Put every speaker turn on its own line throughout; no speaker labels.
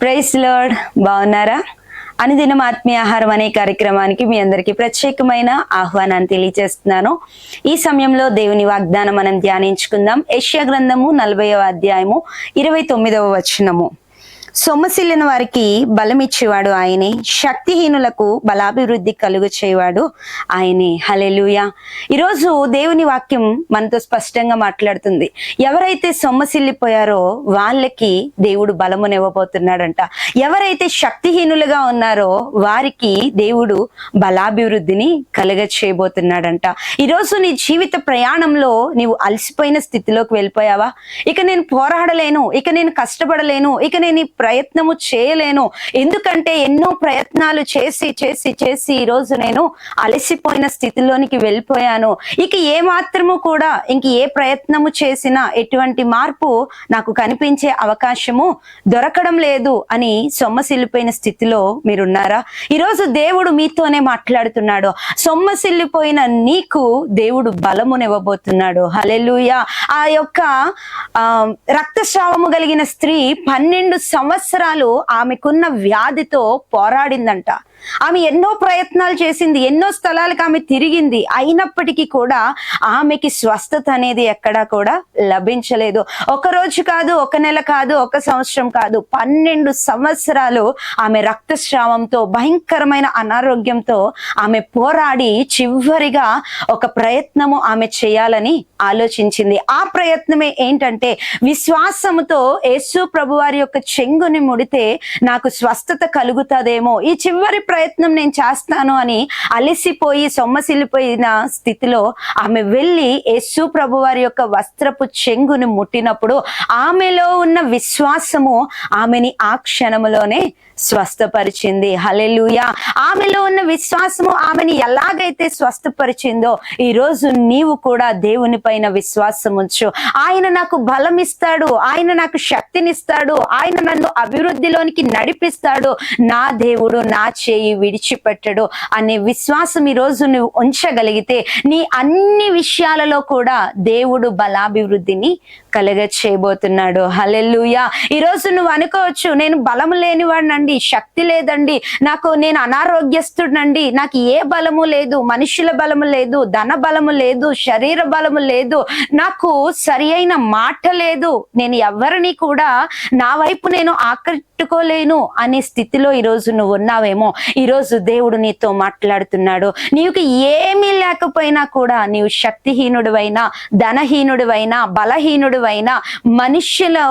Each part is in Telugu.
ప్రైస్ లార్డ్ బాగున్నారా? అనుదినం ఆత్మీయ ఆహారం అనే కార్యక్రమానికి మీ అందరికీ ప్రత్యేకమైన ఆహ్వానాన్ని తెలియజేస్తున్నాను. ఈ సమయంలో దేవుని వాగ్దానం మనం ధ్యానించుకుందాం. యష్యా గ్రంథము నలభైవ అధ్యాయము ఇరవై తొమ్మిదవ వచనము. సొమ్మసిల్లిన వారికి బలం ఇచ్చేవాడు ఆయనే. శక్తిహీనులకు బలాభివృద్ధి కలుగు చేయవాడు ఆయనే. హలెలుయా ఈరోజు దేవుని వాక్యం మనతో స్పష్టంగా మాట్లాడుతుంది. ఎవరైతే సొమ్మసిల్లిపోయారో వాళ్ళకి దేవుడు బలమునివ్వబోతున్నాడంట ఎవరైతే శక్తిహీనులుగా ఉన్నారో వారికి దేవుడు బలాభివృద్ధిని కలుగ చేయబోతున్నాడంట ఈరోజు నీ జీవిత ప్రయాణంలో నీవు అలసిపోయిన స్థితిలోకి వెళ్ళిపోయావా? ఇక నేను పోరాడలేను ఇక నేను కష్టపడలేను ఇక నేను ప్రయత్నము చేయలేను. ఎందుకంటే ఎన్నో ప్రయత్నాలు చేసి చేసి చేసి ఈ రోజు నేను అలసిపోయిన స్థితిలోనికి వెళ్ళిపోయాను. ఇక ఏ మాత్రము కూడా ఇంక ఏ ప్రయత్నము చేసినా ఎటువంటి మార్పు నాకు కనిపించే అవకాశము దొరకడం లేదు అని సొమ్మసిల్లిపోయిన స్థితిలో మీరున్నారా? ఈరోజు దేవుడు మీతోనే మాట్లాడుతున్నాడు. సొమ్మసిల్లిపోయిన నీకు దేవుడు బలమునివ్వబోతున్నాడు హలెలుయ ఆ యొక్క ఆ రక్తస్రావము కలిగిన స్త్రీ పన్నెండు సంవత్సరాలు ఆమెకున్న వ్యాధితో పోరాడిందంట. ఆమె ఎన్నో ప్రయత్నాలు చేసింది ఎన్నో స్థలాలకు ఆమె తిరిగింది. అయినప్పటికీ కూడా ఆమెకి స్వస్థత అనేది ఎక్కడా కూడా లభించలేదు. ఒక రోజు కాదు ఒక నెల కాదు ఒక సంవత్సరం కాదు పన్నెండు సంవత్సరాలు ఆమె రక్తస్రావంతో భయంకరమైన అనారోగ్యంతో ఆమె పోరాడి చివరిగా ఒక ప్రయత్నము ఆమె చేయాలని ఆలోచించింది. ఆ ప్రయత్నమే ఏంటంటే విశ్వాసముతో యేసు ప్రభు వారి యొక్క చెంగుని ముడితే నాకు స్వస్థత కలుగుతుందేమో. ఈ చివరి ప్రయత్నం నేను చేస్తాను అని అలసిపోయి సొమ్మసిల్లిపోయిన స్థితిలో ఆమె వెళ్ళి యేసు ప్రభు వారి యొక్క వస్త్రపు చెంగుని ముట్టినప్పుడు ఆమెలో ఉన్న విశ్వాసము ఆమెని ఆ క్షణములోనే స్వస్థపరిచింది. హలెలుయా ఆమెలో ఉన్న విశ్వాసము ఆమెని ఎలాగైతే స్వస్థపరిచిందో ఈ రోజు నీవు కూడా దేవుని పైన విశ్వాసం ఉంచు ఆయన నాకు బలం ఇస్తాడు ఆయన నాకు శక్తినిస్తాడు ఆయన నన్ను అభివృద్ధిలోనికి నడిపిస్తాడు. నా దేవుడు నా చేయి విడిచిపెట్టడు అనే విశ్వాసం ఈ నువ్వు ఉంచగలిగితే నీ అన్ని విషయాలలో కూడా దేవుడు బలాభివృద్ధిని కలగ చేయబోతున్నాడు హలెల్లుయా. ఈ రోజు నువ్వు అనుకోవచ్చు నేను బలం లేనివాడినండి శక్తి లేదండి నాకు నేను అనారోగ్యస్తుడినండి నాకు ఏ బలము లేదు మనుషుల బలము లేదు ధన బలము లేదు శరీర బలము లేదు నాకు సరి అయిన మాట లేదు నేను ఎవరిని కూడా నా వైపు నేను ఆకట్టుకోలేను అనే స్థితిలో ఈరోజు నువ్వు ఉన్నావేమో ఈరోజు దేవుడు నీతో మాట్లాడుతున్నాడు. నీకు ఏమీ లేకపోయినా కూడా నీవు శక్తిహీనుడివైనా ధనహీనుడివైనా బలహీనుడివైనా మనుష్యులో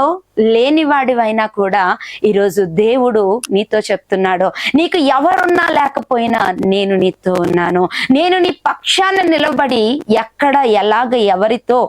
లేనివాడివైనా కూడా ఈరోజు దేవుడు నీతో చెప్తున్నాడు. నీకు ఎవరున్నా లేకపోయినా నేను నీతో ఉన్నాను. నేను నీ పక్షాన నిలబడి ఎక్కడ ఎలాగ ఎవరితో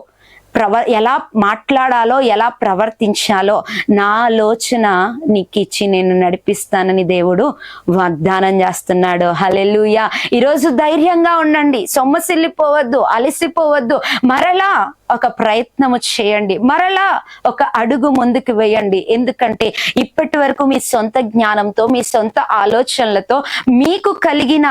ప్రవ ఎలా మాట్లాడాలో ఎలా ప్రవర్తించాలో నా ఆలోచన నీకు ఇచ్చి నేను నడిపిస్తానని దేవుడు వాగ్దానం చేస్తున్నాడు. హలెలుయ ఈరోజు ధైర్యంగా ఉండండి. సొమ్మసిల్లిపోవద్దు అలసిపోవద్దు. మరలా ఒక ప్రయత్నము చేయండి. మరలా ఒక అడుగు ముందుకు వేయండి. ఎందుకంటే ఇప్పటి వరకు మీ సొంత జ్ఞానంతో మీ సొంత ఆలోచనలతో మీకు కలిగిన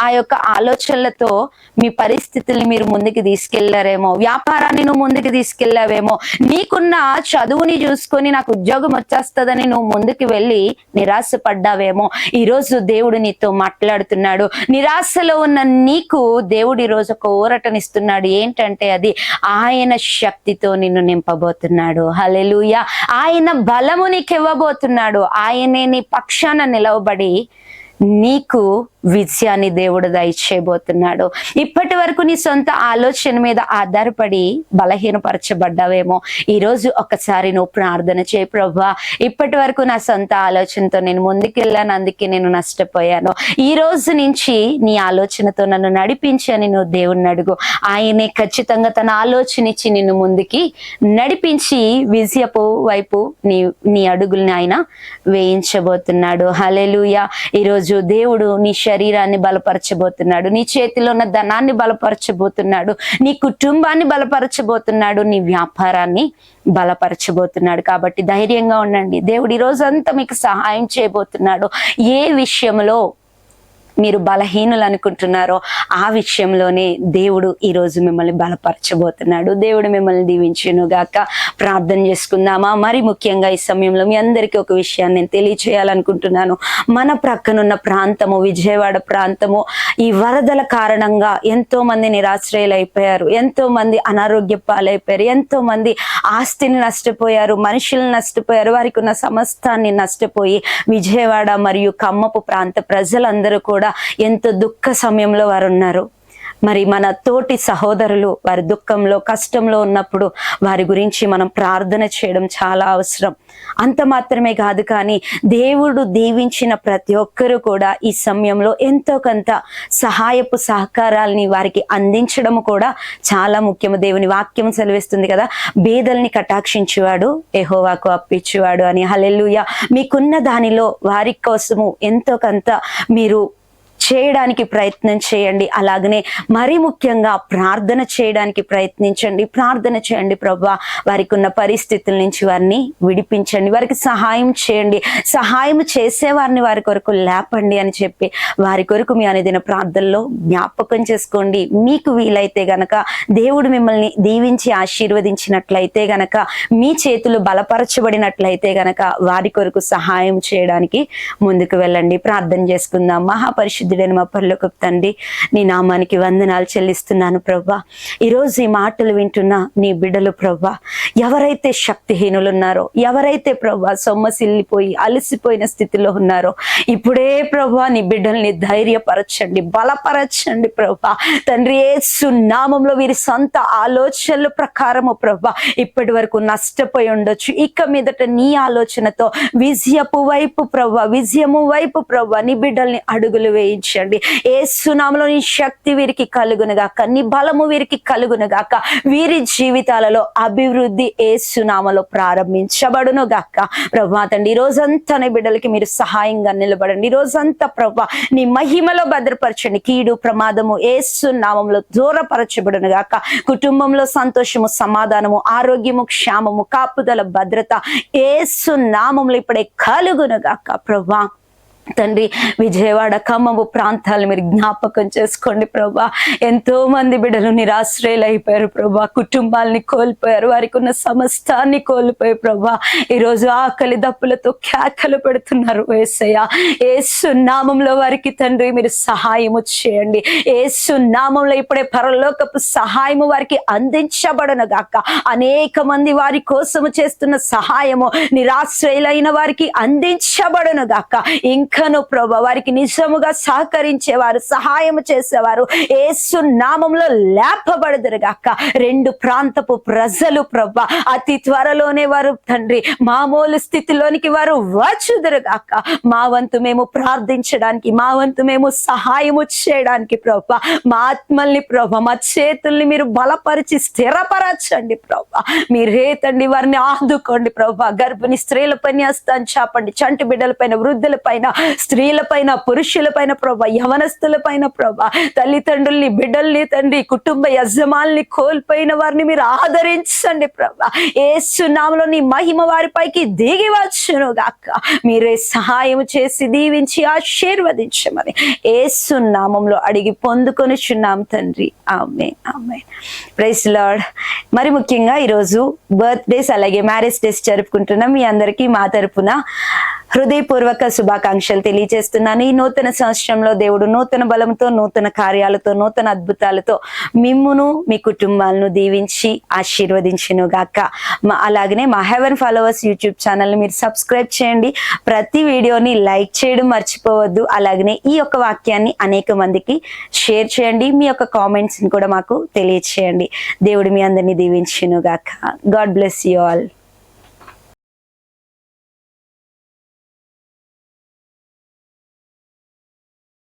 ఆ యొక్క ఆలోచనలతో మీ పరిస్థితుల్ని మీరు ముందుకు తీసుకెళ్ళారేమో. వ్యాపారాన్ని నువ్వు ముందుకు తీసుకెళ్ళావేమో నీకున్న చదువుని చూసుకొని నాకు ఉద్యోగం వచ్చేస్తుందని నువ్వు ముందుకు వెళ్ళి నిరాశ పడ్డావేమో ఈరోజు దేవుడు నీతో మాట్లాడుతున్నాడు. నిరాశలో ఉన్న నీకు దేవుడు ఈరోజు ఒక ఊరటనిస్తున్నాడు. ఏంటంటే అది ఆయన శక్తితో నిన్ను నింపబోతున్నాడు. హలెలుయ ఆయన బలము నీకు ఇవ్వబోతున్నాడు ఆయనే నీ పక్షాన నిలవబడి నీకు విజయాన్ని దేవుడు దయచేయబోతున్నాడు. ఇప్పటి వరకు నీ సొంత ఆలోచన మీద ఆధారపడి బలహీనపరచబడ్డావేమో. ఈరోజు ఒకసారి నువ్వు ప్రార్థన చేయి ప్రభా. ఇప్పటి వరకు నా సొంత ఆలోచనతో నేను ముందుకెళ్ళాను అందుకే నేను నష్టపోయాను. ఈ రోజు నుంచి నీ ఆలోచనతో నన్ను నడిపించని నువ్వు దేవుణ్ణి అడుగు. ఆయనే ఖచ్చితంగా తన ఆలోచన ఇచ్చి నిన్ను ముందుకి నడిపించి విజయపు వైపు నీ నీ అడుగుల్ని ఆయన వేయించబోతున్నాడు. హలెలుయ ఈరోజు దేవుడు నీ శరీరాన్ని బలపరచబోతున్నాడు. నీ చేతిలో ఉన్న ధనాన్ని బలపరచబోతున్నాడు. నీ కుటుంబాన్ని బలపరచబోతున్నాడు. నీ వ్యాపారాన్ని బలపరచబోతున్నాడు. కాబట్టి ధైర్యంగా ఉండండి. దేవుడు ఈరోజంతా రోజంతా మీకు సహాయం చేయబోతున్నాడు. ఏ విషయంలో మీరు బలహీనులు అనుకుంటున్నారో ఆ విషయంలోనే దేవుడు ఈరోజు మిమ్మల్ని బలపరచబోతున్నాడు. దేవుడు మిమ్మల్ని దీవించును గాక ప్రార్థన చేసుకుందామా? మరి ముఖ్యంగా ఈ సమయంలో మీ అందరికీ ఒక విషయాన్ని నేను తెలియచేయాలనుకుంటున్నాను. మన ప్రక్కనున్న ప్రాంతము విజయవాడ ప్రాంతము ఈ వరదల కారణంగా ఎంతో మంది నిరాశ్రయులు అయిపోయారు ఎంతో మంది అనారోగ్య పాలైపోయారు. ఎంతో మంది ఆస్తిని నష్టపోయారు. మనుషులను నష్టపోయారు. వారికి ఉన్న సమస్తాన్ని నష్టపోయి విజయవాడ మరియు కమ్మపు ప్రాంత ప్రజలందరూ కూడా ఎంతో దుఃఖ సమయంలో వారు ఉన్నారు మరి మన తోటి సహోదరులు వారి దుఃఖంలో కష్టంలో ఉన్నప్పుడు వారి గురించి మనం ప్రార్థన చేయడం చాలా అవసరం. అంత మాత్రమే కాదు కానీ దేవుడు దీవించిన ప్రతి ఒక్కరూ కూడా ఈ సమయంలో ఎంతో కొంత సహాయపు సహకారాల్ని వారికి అందించడం కూడా చాలా ముఖ్యము. దేవుని వాక్యం సెలవిస్తుంది కదా బేదల్ని కటాక్షించేవాడు ఎహోవాకు అప్పించువాడు అని. హలెల్లుయ. మీకున్న దానిలో వారి కోసము ఎంతో కొంత మీరు చేయడానికి ప్రయత్నం చేయండి. అలాగనే మరి ముఖ్యంగా ప్రార్థన చేయడానికి ప్రయత్నించండి. ప్రార్థన చేయండి ప్రభా. వారికి ఉన్న పరిస్థితుల నుంచి వారిని విడిపించండి. వారికి సహాయం చేయండి. సహాయం చేసే వారిని వారి కొరకు లేపండి అని చెప్పి వారి కొరకు మీ అనేదిన ప్రార్థనలో జ్ఞాపకం చేసుకోండి. మీకు వీలైతే గనక దేవుడు మిమ్మల్ని దీవించి ఆశీర్వదించినట్లయితే గనక మీ చేతులు బలపరచబడినట్లయితే గనక వారి కొరకు సహాయం చేయడానికి ముందుకు వెళ్ళండి. ప్రార్థన చేసుకుందాం. పరిశుద్ధుడైన మా పరలోకపు తండ్రి నీ నామానికి వందనాలు చెల్లిస్తున్నాను ప్రభా ఈరోజు ఈ మాటలు వింటున్న నీ బిడ్డలు ప్రభా ఎవరైతే శక్తిహీనులు ఉన్నారో ఎవరైతే ప్రభా సొమ్మసిల్లిపోయి అలసిపోయిన స్థితిలో ఉన్నారో ఇప్పుడే ప్రభా నీ బిడ్డల్ని ధైర్యపరచండి బలపరచండి ప్రభా తండ్రి యేసు వీరి సొంత ఆలోచనల ప్రకారము ప్రభా ఇప్పటి వరకు నష్టపోయి ఉండొచ్చు. ఇక మీదట నీ ఆలోచనతో విజయపు వైపు ప్రభా విజయము వైపు ప్రభా నీ బిడ్డల్ని అడుగులు వేయి నడిపించండి ఏ సునామలో నీ శక్తి వీరికి కలుగునుగాక నీ బలము వీరికి కలుగునుగాక వీరి జీవితాలలో అభివృద్ధి ఏ సునామలో ప్రారంభించబడును గాక ప్రభా తండ్రి ఈ రోజంతా నీ బిడ్డలకి మీరు సహాయంగా నిలబడండి. ఈ రోజంతా ప్రభా నీ మహిమలో భద్రపరచండి. కీడు ప్రమాదము ఏసు నామంలో దూరపరచబడును గాక కుటుంబంలో సంతోషము సమాధానము ఆరోగ్యము క్షేమము కాపుదల భద్రత ఏసు నామంలో ఇప్పుడే కలుగును గాక ప్రభా తండ్రి విజయవాడ ఖమ్మము ప్రాంతాలు మీరు జ్ఞాపకం చేసుకోండి ప్రభా. ఎంతో మంది బిడ్డలు నిరాశ్రయులు అయిపోయారు ప్రభా. కుటుంబాలని కోల్పోయారు వారికి ఉన్న సమస్తాన్ని కోల్పోయి ప్రభా. ఈరోజు ఆకలి దప్పులతో కేకలు పెడుతున్నారు ఏసయ్య. ఏసు నామంలో వారికి తండ్రి మీరు సహాయము చేయండి. ఏసు నామంలో ఇప్పుడే పరలోకపు సహాయము వారికి అందించబడను గాక. అనేక మంది వారి కోసము చేస్తున్న సహాయము నిరాశ్రయులైన వారికి అందించబడను గాక. ఇంకను ప్రభా వారికి నిజముగా సహకరించేవారు సహాయం చేసేవారు. ఏసు నామంలో లేపబడదురు గాక రెండు ప్రాంతపు ప్రజలు ప్రభా అతి త్వరలోనే వారు తండ్రి మామూలు స్థితిలోనికి వారు వచ్చుదురు గాక మా వంతు మేము ప్రార్థించడానికి మా వంతు మేము సహాయము చేయడానికి ప్రభా మా ఆత్మల్ని ప్రభా మా చేతుల్ని మీరు బలపరిచి స్థిరపరచండి ప్రభా. మీరే తండ్రి వారిని ఆదుకోండి ప్రభా గర్భిణి స్త్రీల పైన చేస్తాను చాపండి చంటి బిడ్డల పైన వృద్ధుల పైన స్త్రీల పైన పురుషుల పైన ప్రభా యవనస్తుల పైన ప్రభా తల్లిదండ్రుల్ని బిడ్డల్ని తండ్రి కుటుంబ యజమాల్ని కోల్పోయిన వారిని మీరు ఆదరించండి ప్రభా. ఏ సున్నాములో నీ మహిమ వారిపైకి దిగి వచ్చును గాక. మీరే సహాయం చేసి దీవించి ఆశీర్వదించమని ఏ సున్నామంలో అడిగి పొందుకొనిచున్నాం తండ్రి. ఆమె ఆమె ప్రైస్ లార్డ్ మరి ముఖ్యంగా ఈరోజు బర్త్డేస్ అలాగే మ్యారేజ్ డేస్ జరుపుకుంటున్నాం మీ అందరికీ మా తరపున హృదయపూర్వక శుభాకాంక్షలు తెలియజేస్తున్నాను. ఈ నూతన సంవత్సరంలో దేవుడు నూతన బలంతో నూతన కార్యాలతో నూతన అద్భుతాలతో మిమ్మును మీ కుటుంబాలను దీవించి ఆశీర్వదించును గాక మా- అలాగనే మా హెవెన్ ఫాలోవర్స్ యూట్యూబ్ ఛానల్ని మీరు సబ్స్క్రైబ్ చేయండి. ప్రతి వీడియోని లైక్ చేయడం మర్చిపోవద్దు. అలాగనే ఈ యొక్క వాక్యాన్ని అనేక మందికి షేర్ చేయండి. మీ యొక్క కామెంట్స్ని కూడా మాకు తెలియచేయండి. దేవుడు మీ అందరినీ దీవించును గాక గాడ్ బ్లెస్ యూ ఆల్